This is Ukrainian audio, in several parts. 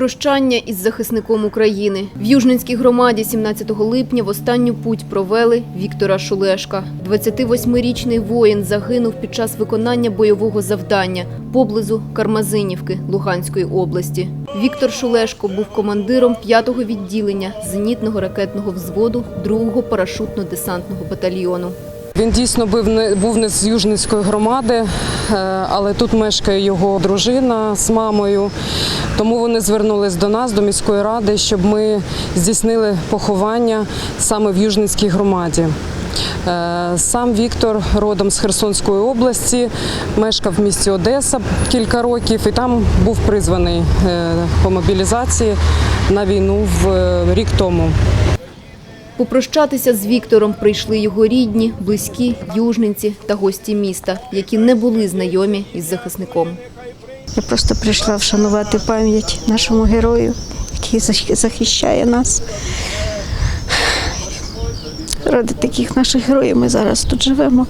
Прощання із захисником України. В Южненській громаді 17 липня в останню путь провели Віктора Шулешка. 28-річний воїн загинув під час виконання бойового завдання поблизу Кармазинівки Луганської області. Віктор Шулешко був командиром 5-го відділення зенітного ракетного взводу 2-го парашутно-десантного батальйону. Він дійсно був не був не з Южницької громади, е, але тут мешкає його дружина з мамою. Тому вони звернулись до нас, до міської ради, щоб ми здійснили поховання саме в Южницькій громаді. Е, Сам Віктор родом з Херсонської області, мешкав в місті Одеса кілька років і там був призваний е, по мобілізації на війну в рік тому. Попрощатися з Віктором прийшли його рідні, близькі, южненці та гості міста, які не були знайомі із захисником. Я просто прийшла вшанувати пам'ять нашому герою, який захищає нас. Ради таких наших героїв ми зараз тут живемо.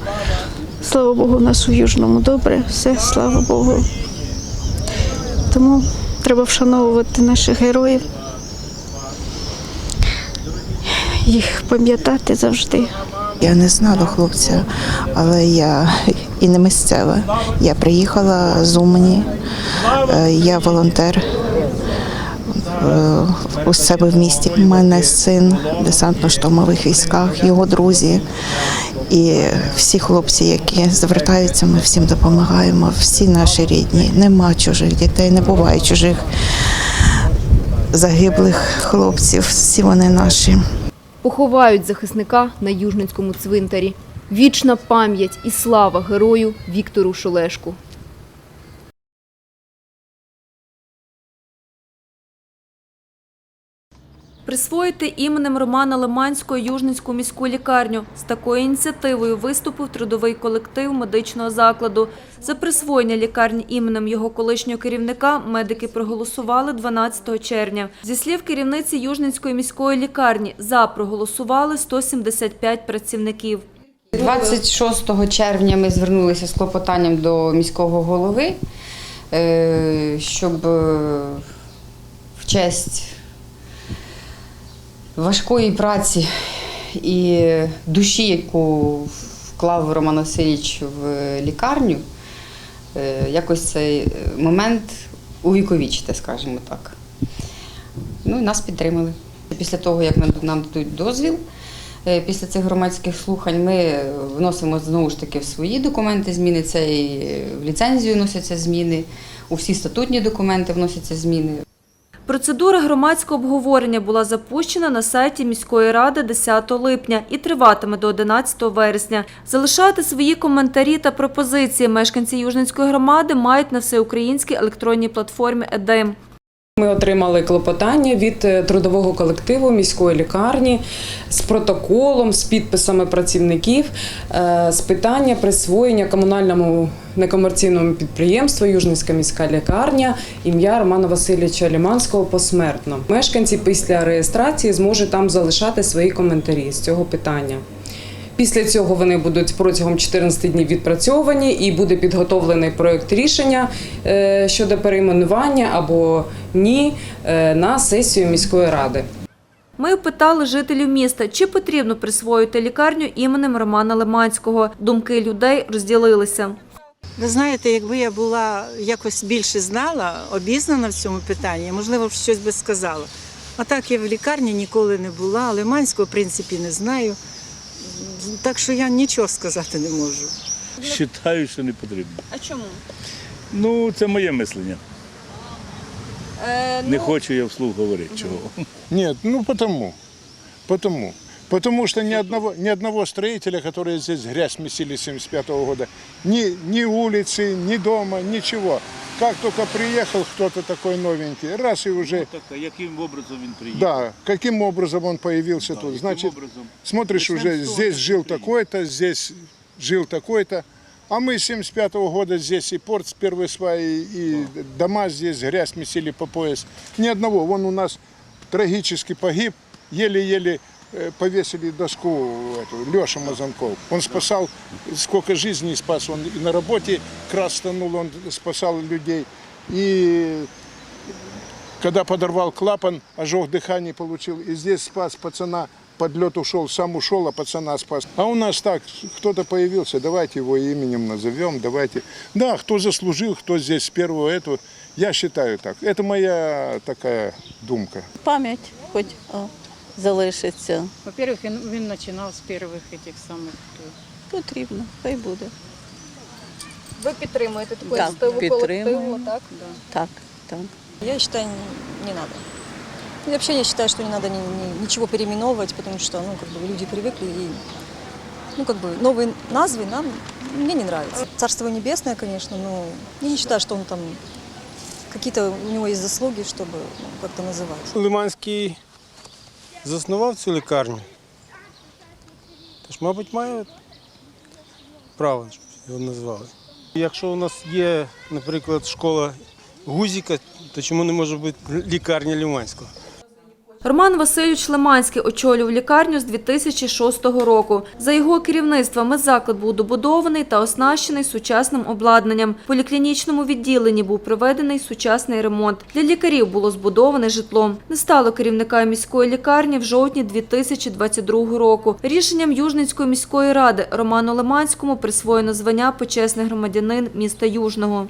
Слава Богу, у нас у Южному добре, все, слава Богу. Тому треба вшановувати наших героїв, їх пам'ятати завжди. Я не знала хлопця, але я і не місцева. Я приїхала з Умані, Е, я волонтер е, у себе в місті. У мене син в десантно-штурмових військах, його друзі. І всі хлопці, які звертаються, ми всім допомагаємо. Всі наші рідні. Нема чужих дітей, не буває чужих загиблих хлопців. Всі вони наші. Поховають захисника на Южницькому цвинтарі. Вічна пам'ять і слава герою Віктору Шулешку. Присвоїти іменем Романа Лиманського Южницьку міську лікарню. З такою ініціативою виступив трудовий колектив медичного закладу. За присвоєння лікарні іменем його колишнього керівника медики проголосували 12 червня. Зі слів керівниці Южницької міської лікарні, за проголосували 175 працівників. 26 червня ми звернулися з клопотанням до міського голови, е, щоб е, в честь важкої праці і душі, яку вклав Роман Васильович в лікарню, е, якось цей момент увіковічити, скажімо так. Ну і нас підтримали. Після того, як нам- дадуть дозвіл, е, після цих громадських слухань ми вносимо знову ж таки в свої документи зміни. Це і в ліцензію вносяться зміни, у всі статутні документи вносяться зміни. Процедура громадського обговорення була запущена на сайті міської ради 10 липня і триватиме до 11 вересня. Залишати свої коментарі та пропозиції мешканці Южницької громади мають на всеукраїнській електронній платформі ЕДЕМ. Ми отримали клопотання від е, трудового колективу міської лікарні з протоколом, з підписами працівників е, з питання присвоєння комунальному некомерційному підприємству Южницька міська лікарня ім'я Романа Васильовича Ліманського посмертно. Мешканці після реєстрації зможуть там залишати свої коментарі з цього питання. Після цього вони будуть протягом 14 днів відпрацьовані і буде підготовлений проєкт рішення е, щодо перейменування або ні е, на сесію міської ради. Ми опитали жителів міста, чи потрібно присвоїти лікарню іменем Романа Лиманського. Думки людей розділилися. Ви знаєте, якби я була якось більше знала, обізнана в цьому питанні, можливо, щось би сказала. А так я в лікарні ніколи не була, Лиманського, в принципі, не знаю. Так що я нічого сказати не можу. Вважаю, що не потрібно. А чому? Ну, це моє мислення. Не хочу я вслух говорити чого. Нет, ну потому. Потому. Потому что ни одного, ни одного строителя, которые здесь грязь месили с 75 года, ни, ни улицы, ни дома, ничего. Как только приехал кто-то такой новенький, раз и уже, Так, а яким образом він приїхав? да, каким образом он появился тут. яким Значит, образом? смотришь Начнем уже, здесь жил приехал. такой-то, здесь жил такой-то. А мы с 75 года здесь и порт с первой сваи, и дома здесь, грязь месили по пояс. Ни одного. Вон у нас трагически погиб, еле-еле повесили доску Леша Мазанков. Он спасал, сколько жизней спас. Он и на работе крас тонул, он спасал людей. И когда подорвал клапан, ожог дыхания получил. И здесь спас пацана, подлет ушел, сам ушел, а пацана спас. А у нас так, кто-то появился, давайте его именем назовем, давайте. Да, кто заслужил, кто здесь с первого этого, я считаю так. Это моя такая думка. Пам'ять хоч о, залишиться. Во-первых, він, він починав з перших цих самих. Потрібно, хай буде. Ви підтримуєте таку Так, ініціативу підтримую. колективу, так? Так, так. Я считаю, не надо. И вообще я считаю, что не надо ни- ни- ничего переименовывать, потому что ну, как бы люди привыкли и ну, как бы новые назвы нам мне не нравятся. Царство небесное, конечно, но я не считаю, что он там какие-то у него есть заслуги, чтобы ну, как-то называть. Лиманський заснував цю лікарню. Тож, мабуть, має право, щоб його назвали. Якщо у нас є, наприклад, школа Гузіка, то чому не може бути лікарня Лиманського? Роман Васильович Лиманський очолював лікарню з 2006 року. За його керівництва медзаклад був добудований та оснащений сучасним обладнанням. В поліклінічному відділенні був проведений сучасний ремонт. Для лікарів було збудоване житло. Не стало керівника міської лікарні в жовтні 2022 року. Рішенням Южницької міської ради Роману Лиманському присвоєно звання почесний громадянин міста Южного.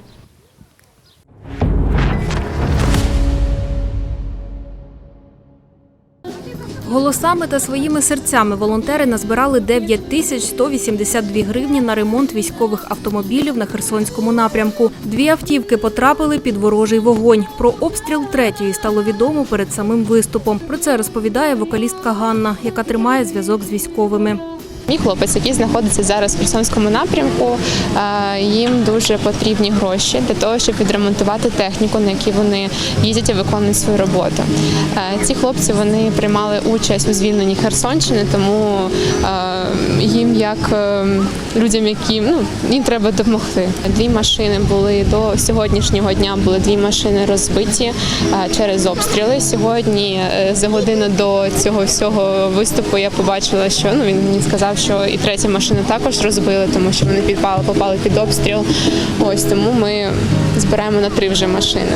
Голосами та своїми серцями волонтери назбирали 9 тисяч 182 гривні на ремонт військових автомобілів на Херсонському напрямку. Дві автівки потрапили під ворожий вогонь. Про обстріл третьої стало відомо перед самим виступом. Про це розповідає вокалістка Ганна, яка тримає зв'язок з військовими. Мій хлопець, який знаходиться зараз в Херсонському напрямку, е, їм дуже потрібні гроші для того, щоб відремонтувати техніку, на якій вони їздять і виконують свою роботу. Е, Ці хлопці вони приймали участь у звільненні Херсонщини, тому е, їм, як е, людям, які ну їм треба допомогти. Дві машини були до сьогоднішнього дня. Були дві машини розбиті е, через обстріли. Сьогодні е, за годину до цього всього виступу я побачила, що ну він мені сказав, що і третя машина також розбили, тому що вони підпали, попали під обстріл. Ось тому ми збираємо на три вже машини.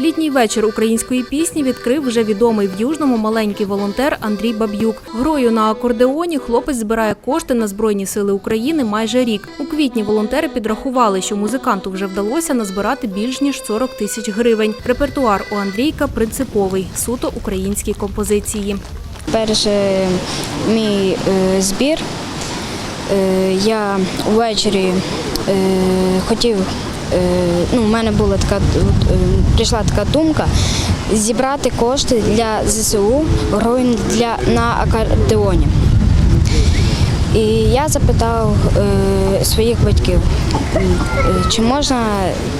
Літній вечір української пісні відкрив вже відомий в Южному маленький волонтер Андрій Баб'юк. Грою на акордеоні хлопець збирає кошти на Збройні сили України майже рік. У квітні волонтери підрахували, що музиканту вже вдалося назбирати більш ніж 40 тисяч гривень. Репертуар у Андрійка принциповий, суто українські композиції. Перший мій збір я ввечері хотів, ну, у мене була така, прийшла така думка зібрати кошти для ЗСУ грою для, на акордеоні. І я запитав е, своїх батьків, е, чи можна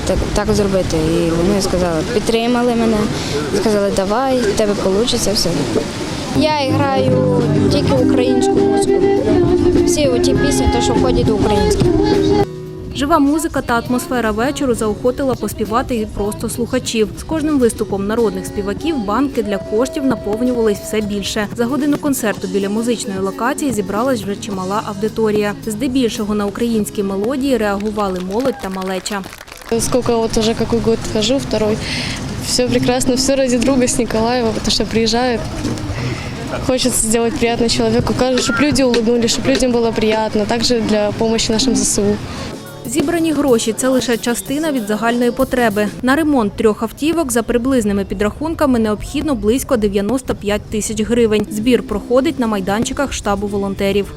так, так зробити. І вони сказали, підтримали мене, сказали, давай, в тебе вийде все. Я граю тільки українську музику. Всі оті пісні, то, що входять до українських. Жива музика та атмосфера вечору заохотила поспівати і просто слухачів. З кожним виступом народних співаків банки для коштів наповнювались все більше. За годину концерту біля музичної локації зібралась вже чимала аудиторія. Здебільшого на українські мелодії реагували молодь та малеча. Сколько вот уже какой год хожу, второй. Все прекрасно, все ради друга с Николаева, потому что приезжает. Хочется сделать приятно человеку, чтобы люди улыбнулись, чтобы людям было приятно. Также для помощи нашим ЗСУ. Зібрані гроші це лише частина від загальної потреби. На ремонт трьох автівок за приблизними підрахунками необхідно близько 95 тисяч гривень. Збір проходить на майданчиках штабу волонтерів.